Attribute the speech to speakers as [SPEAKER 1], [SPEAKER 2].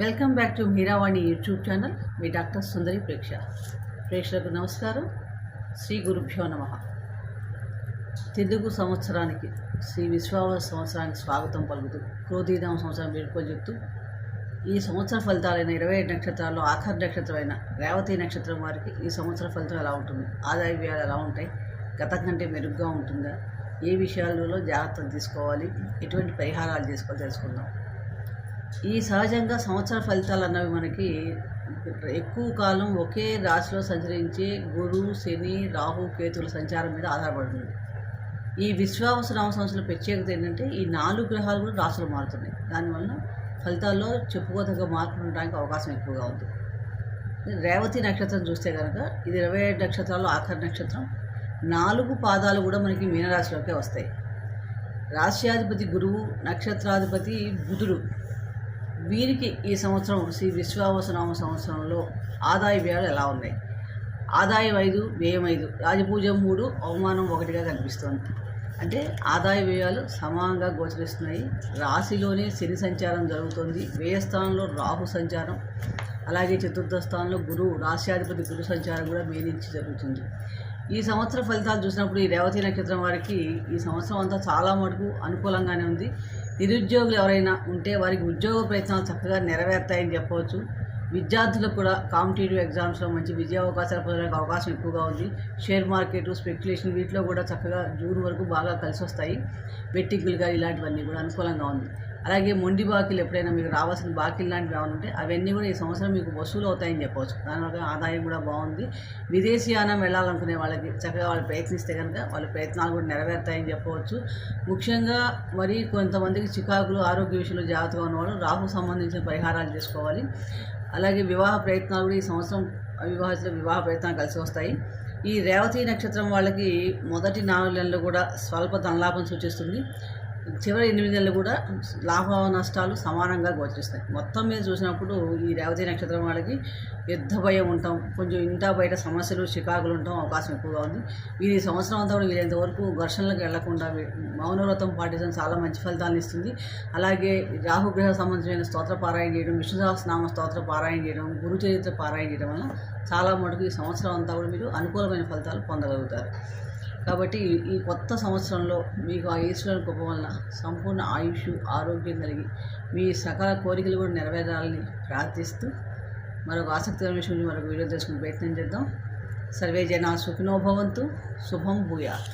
[SPEAKER 1] Welcome back to Meeravani YouTube channel. Me doctor Sundari ప్రేక్ష. ప్రేక్షకులకు నమస్కారం. శ్రీ గురుభ్యో నమ. తెలుగు సంవత్సరానికి శ్రీ విశ్వావ సంవత్సరానికి స్వాగతం పలుకుతూ క్రోధీనామ సంవత్సరం వేడుకలు చెప్తూ ఈ సంవత్సర ఫలితాలైన ఇరవై ఏడు నక్షత్రాల్లో ఆఖరి నక్షత్రమైన రేవతి నక్షత్రం వారికి ఈ సంవత్సర ఫలితం ఎలా ఉంటుంది? ఆదాయ వ్యయాలు ఎలా ఉంటాయి? గతం కంటే మెరుగ్గా ఉంటుందా? ఏ విషయాలలో జాగ్రత్తలు తీసుకోవాలి? ఎటువంటి పరిహారాలు చేసుకోవాలి తెలుసుకుందాం. ఈ సహజంగా సంవత్సర ఫలితాలు అన్నవి మనకి ఎక్కువ కాలం ఒకే రాశిలో సంచరించే గురు శని రాహు కేతుల సంచారం మీద ఆధారపడుతుంది. ఈ విశ్వావస నామ సంవత్సరం ప్రత్యేకత ఏంటంటే ఈ నాలుగు గ్రహాలు కూడా రాశులు మారుతున్నాయి. దానివల్ల ఫలితాల్లో చెప్పుకోదగ్గ మార్పులు ఉండడానికి అవకాశం ఎక్కువగా ఉంది. రేవతి నక్షత్రం చూస్తే కనుక ఇది ఇరవై ఏడు నక్షత్రాల్లో ఆఖరి నక్షత్రం. నాలుగు పాదాలు కూడా మనకి మీనరాశిలోకే వస్తాయి. రాశ్యాధిపతి గురువు నక్షత్రాధిపతి బుధుడు వీరికి ఈ సంవత్సరం శ్రీ విశ్వావసనామ సంవత్సరంలో ఆదాయ వ్యయాలు ఎలా ఉన్నాయి? ఆదాయం ఐదు వ్యయం ఐదు రాజపూజం మూడు అవమానం ఒకటిగా కనిపిస్తోంది. అంటే ఆదాయ వ్యయాలు సమానంగా గోచరిస్తున్నాయి. రాశిలోనే శని సంచారం జరుగుతుంది. వ్యయస్థానంలో రాహు సంచారం అలాగే చతుర్థ స్థానంలో గురువు రాశ్యాధిపతి గురు సంచారం కూడా మే నుంచి జరుగుతుంది. ఈ సంవత్సర ఫలితాలు చూసినప్పుడు ఈ రేవతి నక్షత్రం వారికి ఈ సంవత్సరం అంతా చాలా మటుకు అనుకూలంగానే ఉంది. నిరుద్యోగులు ఎవరైనా ఉంటే వారికి ఉద్యోగ ప్రయత్నాలు చక్కగా నెరవేరుతాయని చెప్పవచ్చు. విద్యార్థులకు కూడా కాంపిటేటివ్ ఎగ్జామ్స్లో మంచి విద్యా అవకాశాలు పొందడానికి అవకాశం ఎక్కువగా ఉంది. షేర్ మార్కెట్ స్పెక్యులేషన్ వీటిలో కూడా చక్కగా జూన్ వరకు బాగా కలిసి వస్తాయి బెట్టింగులుగా ఇలాంటివన్నీ కూడా అనుకూలంగా ఉంది. అలాగే మొండి బాకీలు ఎప్పుడైనా మీకు రావాల్సిన బాకీలు లాంటివి ఏమైనా ఉంటే అవన్నీ కూడా ఈ సంవత్సరం మీకు వసూలు అవుతాయని చెప్పవచ్చు. దానివల్ల ఆదాయం కూడా బాగుంది. విదేశీయానం వెళ్ళాలనుకునే వాళ్ళకి చక్కగా వాళ్ళు ప్రయత్నిస్తే కనుక వాళ్ళ ప్రయత్నాలు కూడా నెరవేరుతాయని చెప్పవచ్చు. ముఖ్యంగా మరి కొంతమందికి చికాకులు ఆరోగ్య విషయంలో జాగ్రత్తగా ఉన్నవాళ్ళు రాహు సంబంధించిన పరిహారాలు చేసుకోవాలి. అలాగే వివాహ ప్రయత్నాలు కూడా ఈ సంవత్సరం వివాహితుల వివాహ ప్రయత్నాలు కలిసి వస్తాయి. ఈ రేవతి నక్షత్రం వాళ్ళకి మొదటి నాలుగు నెలలు కూడా స్వల్ప ధనలాభం సూచిస్తుంది. చివరి ఎనిమిది నెలలు కూడా లాభ నష్టాలు సమానంగా గోచరిస్తాయి. మొత్తం మీద చూసినప్పుడు ఈ రేవతి నక్షత్రం వాళ్ళకి యుద్ధ భయం ఉంటాం. కొంచెం ఇంటా బయట సమస్యలు చికాకులు ఉంటాం అవకాశం ఎక్కువగా ఉంది. వీరి సంవత్సరం అంతా కూడా వీళ్ళంతవరకు ఘర్షణలకు వెళ్ళకుండా మౌనవ్రతం పాటించడం చాలా మంచి ఫలితాలను ఇస్తుంది. అలాగే రాహుగ్రహ సంబంధించిన స్తోత్ర పారాయణ చేయడం విష్ణు సహస్రనామ స్తోత్ర పారాయణ చేయడం గురు చరిత్ర పారాయణ చేయడం వల్ల చాలా మటుకు ఈ సంవత్సరం అంతా కూడా మీరు అనుకూలమైన ఫలితాలు పొందగలుగుతారు. కాబట్టి ఈ కొత్త సంవత్సరంలో మీకు ఆ ఈశ్వరుని కృప వలన సంపూర్ణ ఆయుష్ ఆరోగ్యం కలిగి మీ సకల కోరికలు కూడా నెరవేరాలని ప్రార్థిస్తూ మరొక ఆసక్తికరమైన విషయం మరొక వీడియో తెలుసుకుని ప్రయత్నం చేద్దాం. సర్వే జనా సుఖినోభవంతు శుభం భూయాత్.